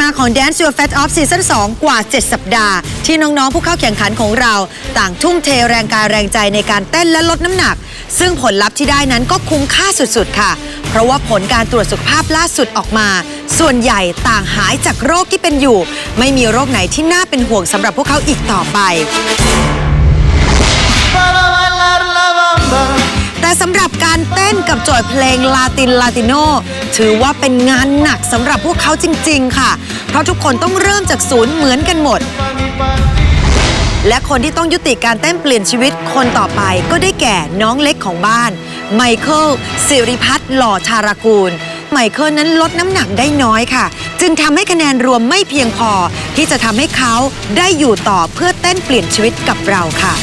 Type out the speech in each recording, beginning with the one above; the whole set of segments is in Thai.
มาของ Dance Your Fat Off Season 2 กว่า 7 สัปดาห์ ที่น้องๆ ผู้เข้าแข่งขันของเรา ต่างทุ่มเทแรงกายแรงใจในการเต้นและลดน้ำหนัก ซึ่งผลลัพธ์ที่ได้นั้นก็คุ้มค่าสุดๆ ค่ะ เพราะว่าผลการตรวจสุขภาพล่าสุดออกมา ส่วนใหญ่ต่างหายจากโรคที่เป็นอยู่ ไม่มีโรคไหนที่น่าเป็นห่วงสำหรับพวกเขาอีกต่อไป แต่สำหรับการเต้นกับโจทย์เพลงลาตินลาติโนถือว่าเป็นงานหนักสำหรับพวกเขาจริง ๆ ค่ะ เพราะทุกคนต้องเริ่มจากศูนย์เหมือนกันหมด และคนที่ต้องยุติการเต้นเปลี่ยนชีวิตคนต่อไปก็ได้แก่น้องเล็กของบ้าน ไมเคิลสิริพัฒน์หล่อชารากูล ไมเคิลนั้นลดน้ำหนักได้น้อยค่ะ จึงทำให้คะแนนรวมไม่เพียงพอ ที่จะทำให้เขาได้อยู่ต่อเพื่อเต้นเปลี่ยนชีวิตกับเราค่ะ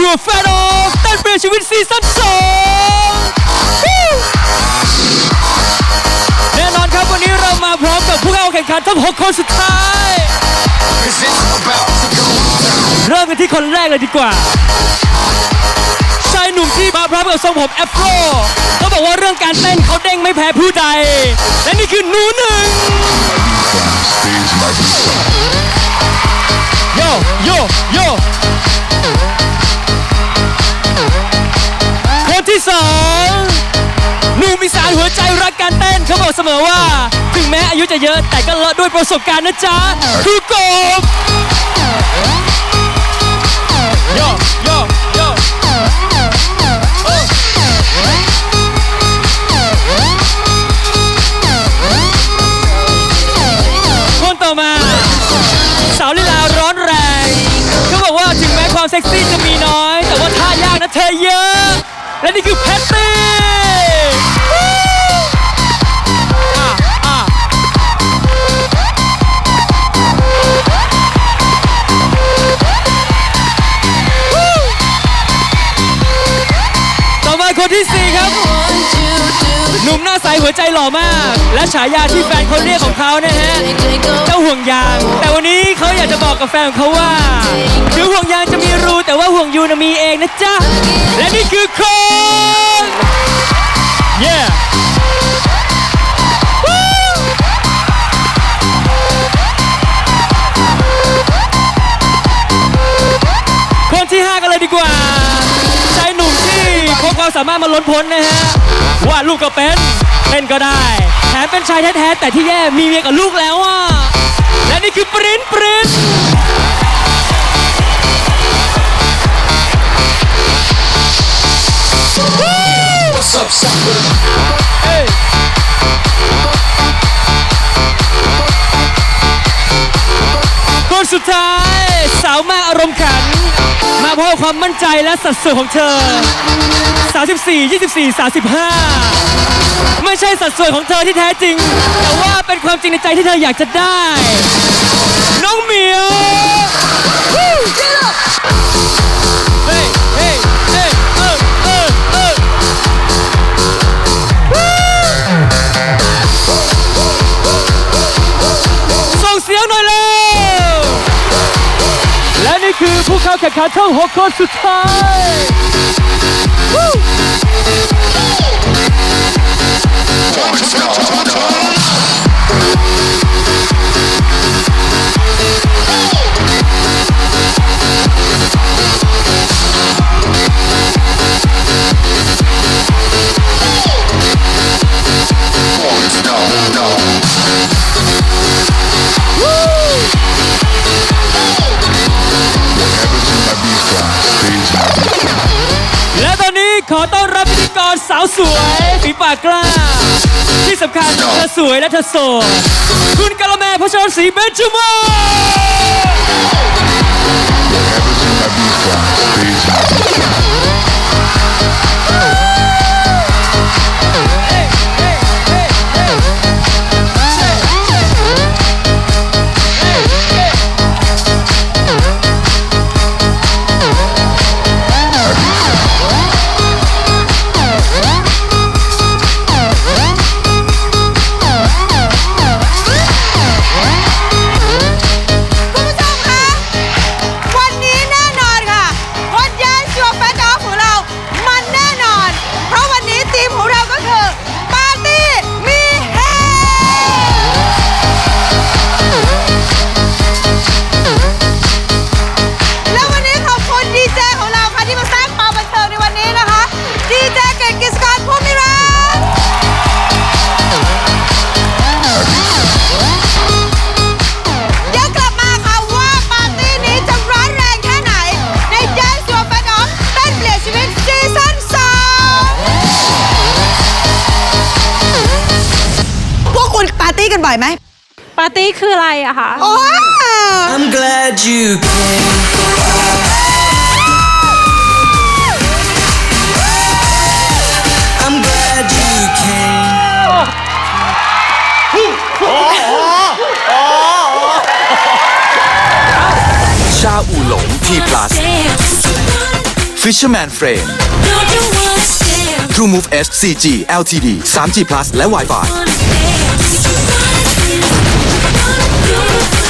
Dance Your Fan Off เต้นเปลี่ยนชีวิตซีซั่น2แน่นอนครับวันนี้เรามาพร้อมกับผู้เข้าแข่งขันทั้ง 6 คนสุดท้าย เริ่มกันที่คนแรกเลยดีกว่า ชายหนุ่มที่มาพร้อมกับทรงผมแอฟโรเขาบอกว่าเรื่องการเต้นเขาเด้งไม่แพ้ผู้ใด และนี่คือหนูหนึ่ง หัวใจรักการเต้นเขาบอกเสมอว่า ถึงแม้อายุจะเยอะแต่ก็เลอะด้วยประสบการณ์นะจ๊ะคือกบโยโยโยคนต่อมา สาวลีลาร้อนแรงเขาบอกว่าถึงแม้ความเซ็กซี่จะมีน้อย แต่ว่าท่ายากนะเธอเยอะ และนี่คือ น้าใสหัวใจหล่อมาก และฉายาที่แฟนเขาเรียกของเขานะฮะ เจ้าห่วงยาง แต่วันนี้เขาอยากจะบอกกับแฟนของเขาว่าถึงห่วงยางจะมีรูแต่ว่าห่วงยูนะมีเองนะจ๊ะ และนี่คือคน yeah สามารถมาล้นพ้นนะฮะวาดลูกก็เป็นเล่นก็ได้แถมเป็นชายแท้ๆแต่ที่แย่มีเมียกับลูกแล้วอะและนี่คือปริ้นปริ้นเอ้คนสุดท้าย สาวมาอารมณ์ขัน เพราะความมั่นใจและสัดส่วนของเธอ 34 24 35 ไม่ใช่สัดส่วนของเธอที่แท้จริง แต่ว่าเป็นความจริงในใจที่เธออยากจะได้ การท่องหกคนสุดท้าย อนนี้ขอต้อนรับพิธีกรสาวสวยฝีปากกล้า ที่สำคัญเธอสวยและเธอโสดคุณกะละแมพชรศรีเบนจมาศคุณ กันบ่อยไหมปาร์ตี้คืออะไรอะคะโอ้ I'm glad you came. I'm glad you came. ชาอูหลง T plus Fisherman Friend Don't you wanna stay? True Move S 4G LTD 3G plus และ Wi-Fi Wanna dance? You wanna dance?